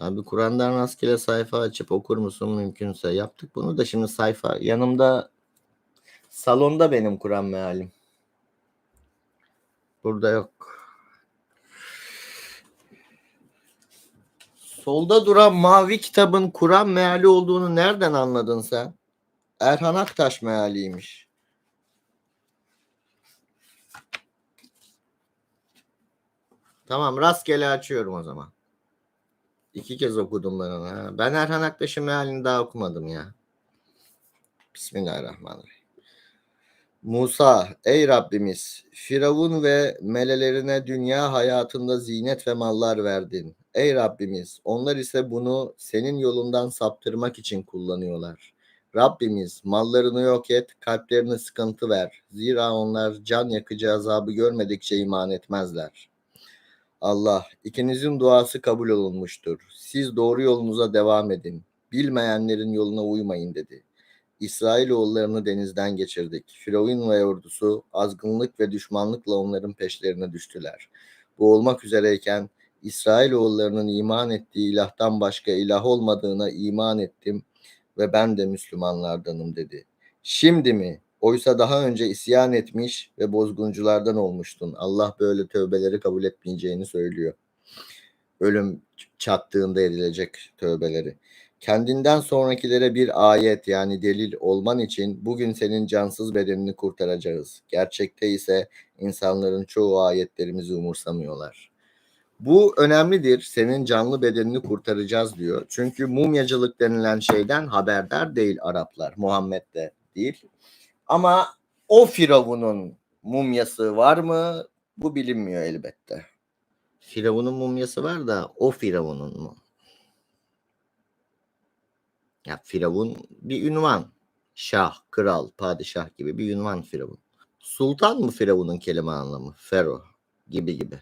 Abi Kur'an'dan rastgele sayfa açıp okur musun mümkünse. Yaptık bunu da şimdi sayfa. Yanımda salonda benim Kur'an mealim. Burada yok. Solda duran mavi kitabın Kur'an meali olduğunu nereden anladın sen? Erhan Aktaş mealiymiş. Tamam rastgele açıyorum o zaman. İki kez okudum ben onu. ha. Ben Erhan Aktaş'ın mealini daha okumadım ya. Bismillahirrahmanirrahim. Musa, ey Rabbimiz, Firavun ve melelerine dünya hayatında zinet ve mallar verdin. Ey Rabbimiz, onlar ise bunu senin yolundan saptırmak için kullanıyorlar. Rabbimiz, mallarını yok et, kalplerine sıkıntı ver. Zira onlar can yakıcı azabı görmedikçe iman etmezler. Allah, ikinizin duası kabul olunmuştur. Siz doğru yolunuza devam edin. Bilmeyenlerin yoluna uymayın dedi. İsrailoğullarını denizden geçirdik. Firavun ve ordusu azgınlık ve düşmanlıkla onların peşlerine düştüler. Bu olmak üzereyken İsrailoğullarının iman ettiği ilahtan başka ilah olmadığına iman ettim ve ben de Müslümanlardanım dedi. Şimdi mi? Oysa daha önce isyan etmiş ve bozgunculardan olmuştun. Allah böyle tövbeleri kabul etmeyeceğini söylüyor. Ölüm çattığında edilecek tövbeleri. Kendinden sonrakilere bir ayet yani delil olman için bugün senin cansız bedenini kurtaracağız. Gerçekte ise insanların çoğu ayetlerimizi umursamıyorlar. Bu önemlidir. Senin canlı bedenini kurtaracağız diyor. Çünkü mumyacılık denilen şeyden haberdar değil Araplar. Muhammed de değil. Ama o Firavun'un mumyası var mı? Bu bilinmiyor elbette. Firavun'un mumyası var da o Firavun'un mu? Ya Firavun bir ünvan. Şah, kral, padişah gibi bir ünvan Firavun. Sultan mı Firavun'un kelime anlamı? Fero gibi gibi.